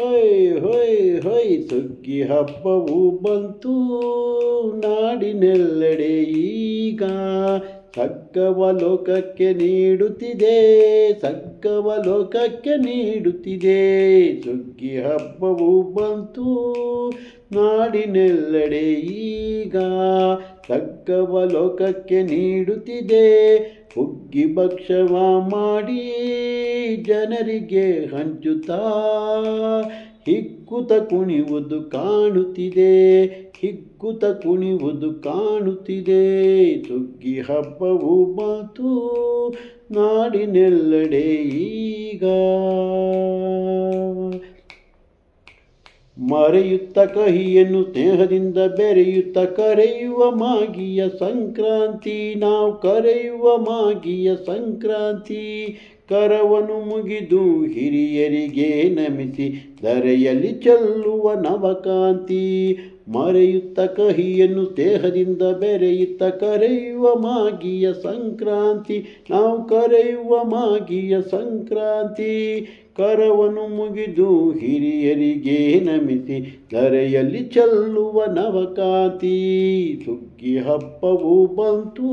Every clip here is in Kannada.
ಹೊಯ್ ಹೊಯ್ ಹೊಯ್ ಸುಗ್ಗಿ ಹಬ್ಬವು ಬಂತು. ನಾಡಿನೆಲ್ಲೆಡೆ ಈಗ ಸಗ್ಗವ ಲೋಕಕ್ಕೆ ನೀಡುತ್ತಿದೆ, ಸಗ್ಗವ ಲೋಕಕ್ಕೆ ನೀಡುತ್ತಿದೆ. ಸುಗ್ಗಿ ಹಬ್ಬವು ಬಂತು. ನಾಡಿನೆಲ್ಲೆಡೆ ಈಗ ಸಗ್ಗವ ಲೋಕಕ್ಕೆ ನೀಡುತ್ತಿದೆ ಹುಗ್ಗಿ ಭಕ್ಷವ ಮಾಡಿ ಜನರಿಗೆ ಹಂಚುತ್ತಾ ಹಿಕ್ಕುತ ಕುಣಿವುದು ಕಾಣುತ್ತಿದೆ, ಹಿಕ್ಕುತ ಕುಣಿವುದು ಕಾಣುತ್ತಿದೆ. ಸುಗ್ಗಿ ಹಬ್ಬವು ಮಾತು ನಾಡಿನೆಲ್ಲೆಡೆ ಈಗ ಮರೆಯುತ್ತ ಕಹಿಯನ್ನು ಸ್ನೇಹದಿಂದ ಬೆರೆಯುತ್ತ ಕರೆಯುವ ಮಾಗಿಯ ಸಂಕ್ರಾಂತಿ, ನಾವು ಕರೆಯುವ ಮಾಗಿಯ ಸಂಕ್ರಾಂತಿ. ಕರವನು ಮುಗಿದು ಹಿರಿಯರಿಗೆ ನಮಿಸಿ ಧರೆಯಲ್ಲಿ ಚೆಲ್ಲುವ ನವಕಾಂತಿ. ಮರೆಯುತ್ತ ಕಹಿಯನ್ನು ದೇಹದಿಂದ ಬೆರೆಯುತ್ತ ಕರೆಯುವ ಮಾಗಿಯ ಸಂಕ್ರಾಂತಿ, ನಾವು ಕರೆಯುವ ಮಾಗಿಯ ಸಂಕ್ರಾಂತಿ. ಕರವನು ಮುಗಿದು ಹಿರಿಯರಿಗೆ ನಮಿಸಿ, ಧರೆಯಲ್ಲಿ ಚೆಲ್ಲುವ ನವಕಾಂತಿ. ಸುಗ್ಗಿ ಹಬ್ಬವು ಬಂತು,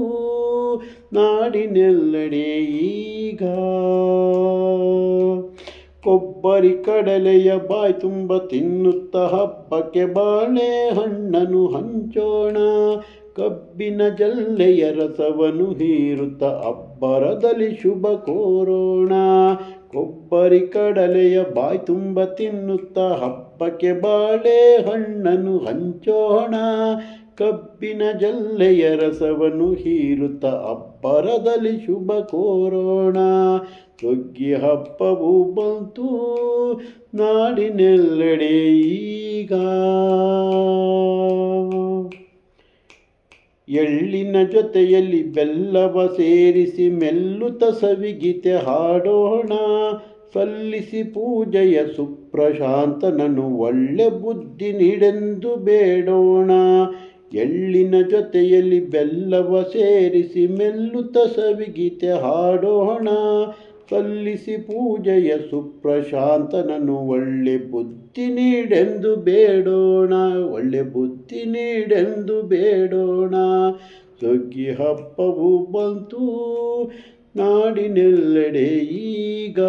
ನಾಡಿನೆಲ್ಲೆಡೆ ಈಗ. ಕೊಬ್ಬರಿ ಕಡಲೆಯ ಬಾಯಿ ತುಂಬ ತಿನ್ನುತ್ತ ಹಬ್ಬಕ್ಕೆ ಬಾಳೆ ಹಣ್ಣನು ಹಂಚೋಣ. ಕಬ್ಬಿನ ಜಲ್ಲೆಯ ರಸವನ್ನು ಹೀರುತ್ತ ಅಬ್ಬರದಲ್ಲಿ ಶುಭ ಕೋರೋಣ. ಕೊಬ್ಬರಿ ಕಡಲೆಯ ಬಾಯಿ ತುಂಬ ತಿನ್ನುತ್ತ ಹಬ್ಬಕ್ಕೆ ಬಾಳೆ ಹಣ್ಣನು ಹಂಚೋಣ. ಕಬ್ಬಿನ ಜಲ್ಲೆಯ ರಸವನ್ನು ಹೀರುತ್ತ ಅಬ್ಬರದಲ್ಲಿ ಶುಭ ಕೋರೋಣ. ಸುಗ್ಗಿ ಹಬ್ಬವು ಬಂತು, ನಾಡಿನೆಲ್ಲೆಡೆ ಈಗ. ಎಳ್ಳಿನ ಜೊತೆಯಲ್ಲಿ ಬೆಲ್ಲವ ಸೇರಿಸಿ ಮೆಲ್ಲುತ್ತ ಸವಿಗೀತೆ ಹಾಡೋಣ. ಸಲ್ಲಿಸಿ ಪೂಜೆಯ ಸುಪ್ರಶಾಂತನನ್ನು ಒಳ್ಳೆ ಬುದ್ಧಿ ನೀಡೆಂದು ಬೇಡೋಣ. ಎಳ್ಳಿನ ಜೊತೆಯಲ್ಲಿ ಬೆಲ್ಲವ ಸೇರಿಸಿ ಮೆಲ್ಲುತ್ತ ಸವಿಗೀತೆ ಹಾಡೋಣ. ಸಲ್ಲಿಸಿ ಪೂಜೆಯ ಸುಪ್ರಶಾಂತನನ್ನು ಒಳ್ಳೆ ಬುದ್ಧಿ ನೀಡೆಂದು ಬೇಡೋಣ. ಒಳ್ಳೆ ಬುದ್ಧಿ ನೀಡೆಂದು ಬೇಡೋಣ. ಸುಗ್ಗಿ ಹಬ್ಬವು ಬಂತು. ನಾಡಿನೆಲ್ಲೆಡೆ ಈಗ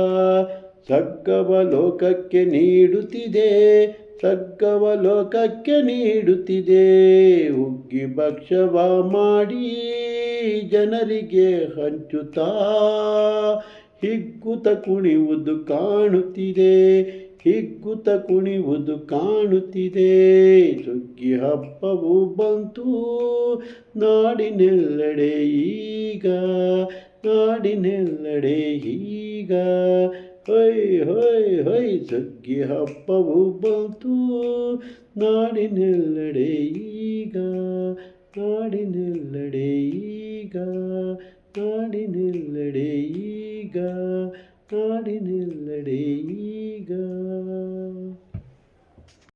ಸಗ್ಗವ ಲೋಕಕ್ಕೆ ನೀಡುತ್ತಿದೆ ಸಗ್ಗವ ಲೋಕಕ್ಕೆ ನೀಡುತ್ತಿದೆ. ಹುಗ್ಗಿ ಭಕ್ಷವ ಮಾಡಿ ಜನರಿಗೆ ಹಂಚುತ್ತಾ, ಹಿಗ್ಗುತ ಕುಣಿಯುವುದು ಕಾಣುತ್ತಿದೆ, ಹಿಗ್ಗುತ ಕುಣಿಯುವುದು ಕಾಣುತ್ತಿದೆ. ಸುಗ್ಗಿ ಹಬ್ಬವು ಬಂತು, ನಾಡಿನೆಲ್ಲೆಡೆ ಈಗ ನಾಡಿನೆಲ್ಲೆಡೆ ಈಗ. ಹೊಯ್ ಹೊಯ್ ಹೊಯ್ ಜಗ್ಗಿ ಹಬ್ಬವು ಬಂತು. ನಾಡಿನೆಲ್ಲಡೆ ಈಗ ನಾಡಿನೆಲ್ಲಡೆ ಈಗ ನಾಡಿನೆಲ್ಲಡೆ ಈಗ ನಾಡಿನೆಲ್ಲಡೆ ಈಗ.